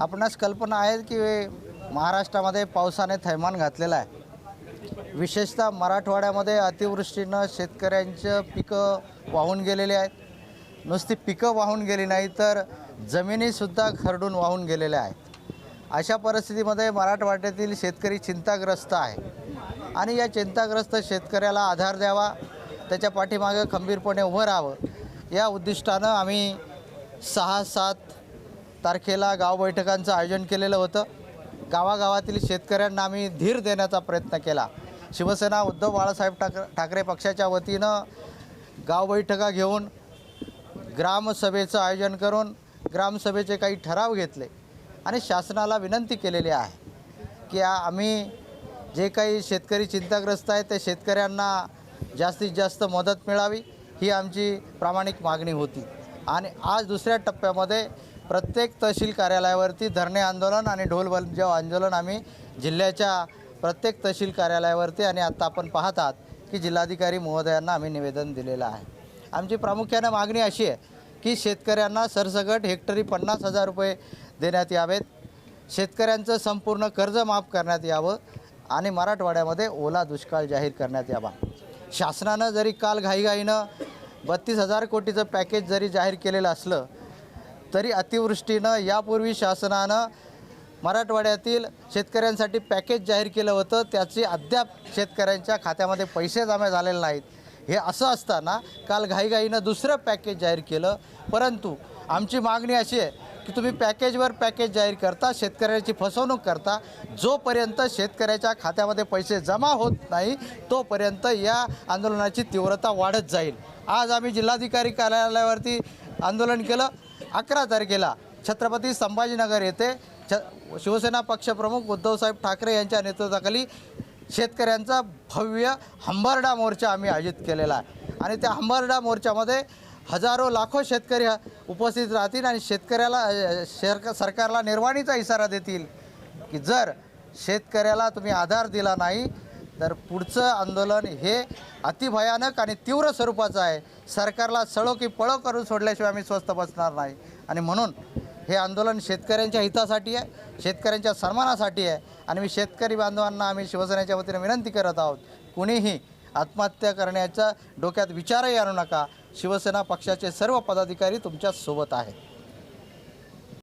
आपणास कल्पना आहे की महाराष्ट्रामध्ये पावसाने थैमान घातलेलं आहे. विशेषतः मराठवाड्यामध्ये अतिवृष्टीनं शेतकऱ्यांचं पिकं वाहून गेलेली आहेत. नुसती पिकं वाहून गेली नाही तर जमिनीसुद्धा खरडून वाहून गेलेल्या आहेत. अशा परिस्थितीमध्ये मराठवाड्यातील शेतकरी चिंताग्रस्त आहे. आणि या चिंताग्रस्त शेतकऱ्याला आधार द्यावा त्याच्या पाठीमागे खंबीरपणे उभं राहावं या उद्दिष्टानं आम्ही सहा सात तारखेला गाव बैठकांचं आयोजन केलेलं होतं. गावागावातील शेतकऱ्यांना आम्ही धीर देण्याचा प्रयत्न केला. शिवसेना उद्धव बाळासाहेब ठाक ठाकरे पक्षाच्या वतीनं गाव बैठका घेऊन ग्रामसभेचं आयोजन करून ग्रामसभेचे काही ठराव घेतले आणि शासनाला विनंती केलेली आहे की आम्ही जे काही शेतकरी चिंताग्रस्त आहेत त्या शेतकऱ्यांना जास्तीत जास्त मदत मिळावी ही आमची प्रामाणिक मागणी होती. आणि आज दुसऱ्या टप्प्यामध्ये प्रत्येक तहसील कार्यालयावरती धरणे आंदोलन आणि ढोल बजाव आंदोलन आम्ही जिल्ह्याच्या प्रत्येक तहसील कार्यालयावरती आणि आत्ता आपण पाहत आहात की जिल्हाधिकारी महोदयांना आम्ही निवेदन दिलेलं आहे. आमची प्रामुख्यानं मागणी अशी आहे की शेतकऱ्यांना सरसकट हेक्टरी पन्नास हजार रुपये देण्यात यावेत. शेतकऱ्यांचं संपूर्ण कर्ज माफ करण्यात यावं आणि मराठवाड्यामध्ये ओला दुष्काळ जाहीर करण्यात यावा. शासनानं जरी काल घाईघाईनं बत्तीस हजार कोटीचं पॅकेज जरी जाहीर केलेलं असलं तरी अतिवृष्टीनं यापूर्वी शासनानं मराठवाड्यातील शेतकऱ्यांसाठी पॅकेज जाहीर केलं होतं. त्याची अद्याप शेतकऱ्यांच्या खात्यामध्ये पैसे जमा झालेले नाहीत. हे असं असताना काल घाईघाईनं दुसरं पॅकेज जाहीर केलं. परंतु आमची मागणी अशी आहे की तुम्ही पॅकेजवर पॅकेज जाहीर करता शेतकऱ्याची फसवणूक करता. जोपर्यंत शेतकऱ्याच्या खात्यामध्ये पैसे जमा होत नाही तोपर्यंत या आंदोलनाची तीव्रता वाढत जाईल. आज आम्ही जिल्हाधिकारी कार्यालयावरती आंदोलन केलं. अकरा तारखेला छत्रपती संभाजीनगर येथे छ शिवसेना पक्षप्रमुख उद्धवसाहेब ठाकरे यांच्या नेतृत्वाखाली शेतकऱ्यांचा भव्य हंबरडा मोर्चा आम्ही आयोजित केलेला आहे. आणि त्या हंबरडा मोर्चामध्ये हजारो लाखो शेतकरी उपस्थित राहतील आणि शेतकऱ्याला शेर शेरक सरकारला निर्वाणीचा इशारा देतील की जर शेतकऱ्याला तुम्ही आधार दिला नाही तर पुढचं आंदोलन हे अतिभयानक आणि तीव्र स्वरूपाचं आहे. सरकारला सळो की पळो करून सोडल्याशिवाय आम्ही स्वस्त बसणार नाही. आणि म्हणून हे आंदोलन शेतकऱ्यांच्या हितासाठी आहे शेतकऱ्यांच्या सन्मानासाठी आहे. आणि मी शेतकरी बांधवांना आम्ही शिवसेनेच्या वतीने विनंती करत आहोत कुणीही आत्महत्या करण्याचा डोक्यात विचारही आणू नका. शिवसेना पक्षाचे सर्व पदाधिकारी तुमच्यासोबत आहेत.